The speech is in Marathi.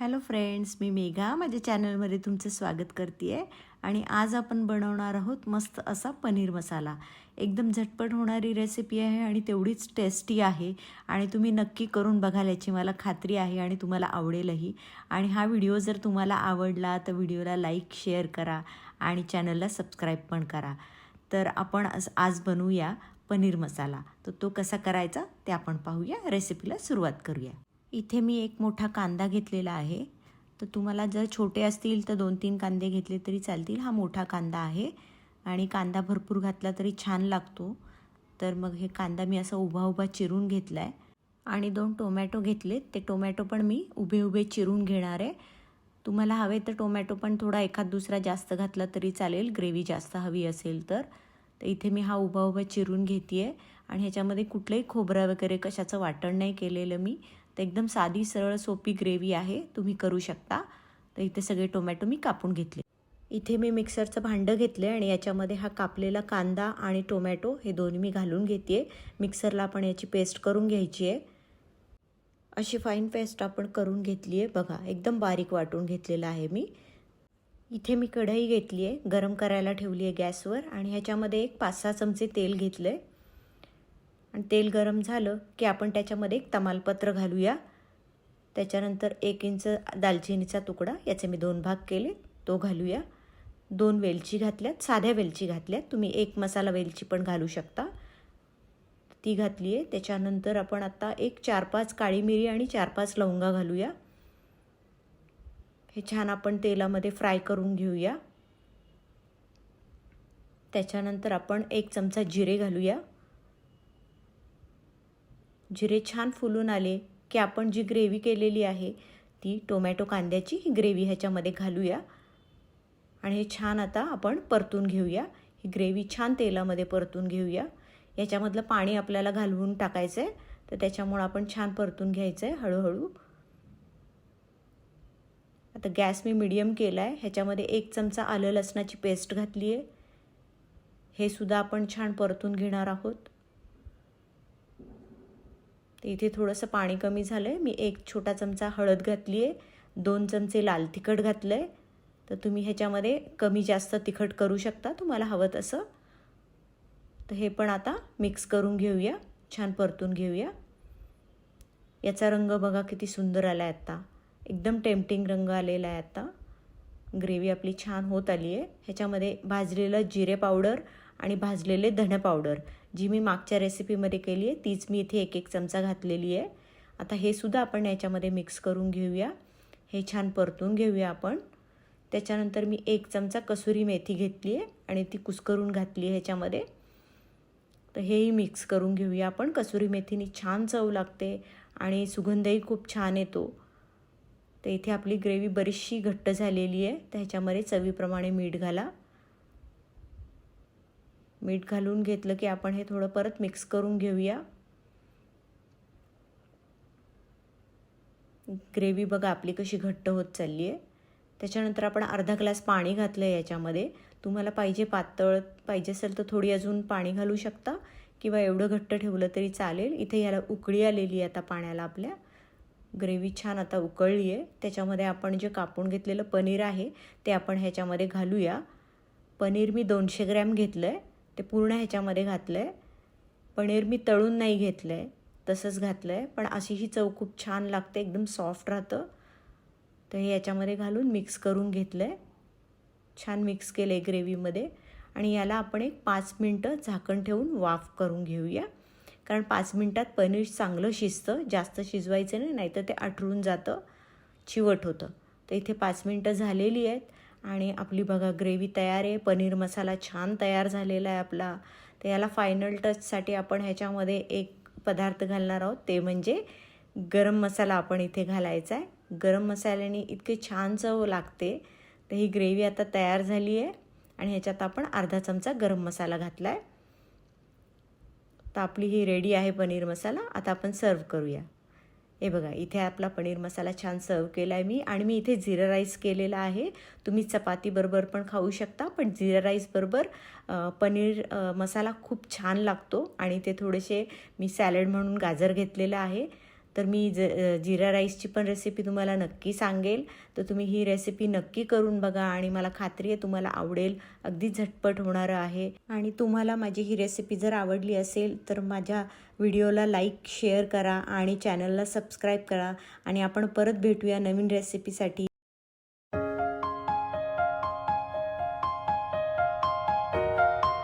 हॅलो फ्रेंड्स मी मेघा. माझ्या चॅनलमध्ये तुमचं स्वागत करते आहे आणि आज आपण बनवणार आहोत मस्त असा पनीर मसाला. एकदम झटपट होणारी रेसिपी आहे आणि तेवढीच टेस्टी आहे. आणि तुम्ही नक्की करून बघाल याची मला खात्री आहे आणि तुम्हाला आवडेलही. आणि हा व्हिडिओ जर तुम्हाला आवडला तर व्हिडिओला लाईक शेअर करा आणि चॅनलला सबस्क्राईब पण करा. तर आपण आज- आज बनवूया पनीर मसाला. तर तो कसा करायचा ते आपण पाहूया. रेसिपीला सुरुवात करूया. इथे मी एक मोठा कांदा घेतलेला आहे. तर तुम्हाला जर छोटे असतील तर दोन तीन कांदे घेतले तरी चालतील. हा मोठा कांदा आहे आणि कांदा भरपूर घातला तरी छान लागतो. तर मग हे कांदा मी असा उभा उभा चिरून घेतला आहे आणि दोन टोमॅटो घेतलेत. ते टोमॅटो पण मी उभे उभे चिरून घेणार आहे. तुम्हाला हवे तर टोमॅटो पण थोडा एखाद दुसरा जास्त घातला तरी चालेल. ग्रेव्ही जास्त हवी असेल तर. तर इथे मी हा उभा उभा चिरून घेते आहे आणि ह्याच्यामध्ये कुठलंही खोबरं वगैरे कशाचं वाटण नाही केलेलं मी. तर एकदम साधी सरळ सोपी ग्रेव्ही आहे. तुम्ही करू शकता. तर इथे सगळे टोमॅटो मी कापून घेतले. इथे मी मिक्सरचं भांडं घेतलं आहे आणि याच्यामध्ये हा कापलेला कांदा आणि टोमॅटो हे दोन्ही मी घालून घेते मिक्सरला आपण याची पेस्ट करून घ्यायची आहे अशी फाईन पेस्ट आपण करून घेतली आहे बघा एकदम बारीक वाटून घेतलेलं आहे मी. इथे मी कढई घेतली आहे गरम करायला ठेवली आहे गॅसवर आणि ह्याच्यामध्ये एक पाच सहा चमचे तेल घेतलं आहे आणि तेल गरम झालं की आपण त्याच्यामध्ये एक तमालपत्र घालूया. त्याच्यानंतर एक इंच दालचिनीचा तुकडा याचे मी दोन भाग केले तो घालूया. दोन वेलची घातल्यात साध्या वेलची घातल्यात. तुम्ही एक मसाला वेलची पण घालू शकता. ती घातली आहे. त्याच्यानंतर आपण आता एक चार पाच काळी मिरी आणि चार पाच लवंगा घालूया. हे छान आपण तेलामध्ये फ्राय करून घेऊया. त्याच्यानंतर आपण एक चमचा जिरे घालूया. जिरे छान फुलून आले की आपण जी ग्रेव्ही केलेली आहे ती टोमॅटो कांद्याची ही ग्रेव्ही ह्याच्यामध्ये घालूया. आणि हे छान आता आपण परतून घेऊया. ही ग्रेव्ही छान तेलामध्ये परतून घेऊया. याच्यामधलं पाणी आपल्याला घालवून टाकायचं आहे तर त्याच्यामुळं आपण छान परतून घ्यायचं आहे हळूहळू. आता गॅस मी मिडियम केला आहे ह्याच्यामध्ये एक चमचा आलं लसणाची पेस्ट घातली आहे हे सुद्धा आपण छान परतून घेणार आहोत. तर इथे थोडंसं पाणी कमी झालं आहे मी एक छोटा चमचा हळद घातली आहे दोन चमचे लाल तिखट घातलं आहे तर तुम्ही ह्याच्यामध्ये कमी जास्त तिखट करू शकता तुम्हाला हवं तसं. तर हे पण आता मिक्स करून घेऊया. छान परतून घेऊया. याचा रंग बघा किती सुंदर आला आहे आत्ता एकदम टेम्पटिंग रंग आलेला आहे आत्ता ग्रेव्ही आपली छान होत आली आहे ह्याच्यामध्ये भाजलेलं जिरे पावडर आणि भाजलेले धणे पावडर. जी मी मागच्या रेसिपीमध्ये केली आहे तीच मी इथे एक एक चमचा घातलेली आहे. आता हे सुद्धा आपण याच्यामध्ये मिक्स करून घेऊया. हे छान परतून घेऊया आपण. त्याच्यानंतर मी एक चमचा कसुरी मेथी घेतली आहे आणि ती कुस्करून घातली आहे ह्याच्यामध्ये. तर हेही मिक्स करून घेऊया आपण. कसुरी मेथीनी छान चव लागते आणि सुगंधही खूप छान येतो. तर इथे आपली ग्रेव्ही बरीचशी घट्ट झालेली आहे. तर ह्याच्यामध्ये चवीप्रमाणे मीठ घाला. मीठ घालून घेतलं की आपण हे थोडं परत मिक्स करून घेऊया. ग्रेव्ही बघा आपली कशी घट्ट होत चालली आहे त्याच्यानंतर आपण अर्धा ग्लास पाणी घातलं आहे याच्यामध्ये. तुम्हाला पाहिजे पातळ पाहिजे असेल तर थोडी अजून पाणी घालू शकता किंवा एवढं घट्ट ठेवलं तरी चालेल. इथे याला उकळी आलेली आहे आता पाण्याला आपल्या. ग्रेव्ही छान आता उकळली आहे त्याच्यामध्ये आपण जे कापून घेतलेलं पनीर आहे ते आपण ह्याच्यामध्ये घालूया. पनीर मी दोनशे ग्रॅम घेतलं आहे ते पूर्ण ह्याच्यामध्ये घातलं आहे पनीर मी तळून नाही घेतलं आहे तसंच घातलं आहे पण अशी ही चव खूप छान लागते एकदम सॉफ्ट राहतं. तर हे याच्यामध्ये घालून मिक्स करून घेतलं आहे छान मिक्स केलं आहे ग्रेव्हीमध्ये आणि याला आपण एक पाच मिनटं झाकण ठेवून वाफ करून घेऊया. कारण पाच मिनटात पनीर चांगलं शिजतं जास्त शिजवायचं नाही नाहीतर ते आठरून जातं चिवट होतं. तर इथे पाच मिनटं झालेली आहेत. आणि आपली बघा ग्रेव्ही तयार आहे पनीर मसाला छान तयार झालेला आहे आपला. तर याला फायनल टचसाठी आपण ह्याच्यामध्ये एक पदार्थ घालणार आहोत. ते म्हणजे गरम मसाला आपण इथे घालायचा आहे. गरम मसाल्याने इतके छान चव लागते. तर ही ग्रेव्ही आता तयार झाली आहे आणि ह्याच्यात आपण अर्धा चमचा गरम मसाला घातला आहे तर आपली ही रेडी आहे पनीर मसाला. आता आपण सर्व करूया. हे बघा इथे आपला पनीर मसाला छान सर्व केला आहे मी आणि मी इथे जिरा राईस केलेला आहे. तुम्ही चपातीबरोबर पण खाऊ शकता पण जिरा राईसबरोबर पनीर मसाला खूप छान लागतो आणि ते थोडेसे मी सॅलड म्हणून गाजर घेतलेलं आहे. तर मी ज जिरा राईसची पण रेसिपी तुम्हाला नक्की सांगेल. तर तुम्ही ही रेसिपी नक्की करून बघा आणि मला खात्री आहे तुम्हाला आवडेल. अगदी झटपट होणारं आहे. आणि तुम्हाला माझी ही रेसिपी जर आवडली असेल तर माझ्या व्हिडिओला लाईक शेअर करा आणि चॅनलला सबस्क्राईब करा. आणि आपण परत भेटूया नवीन रेसिपीसाठी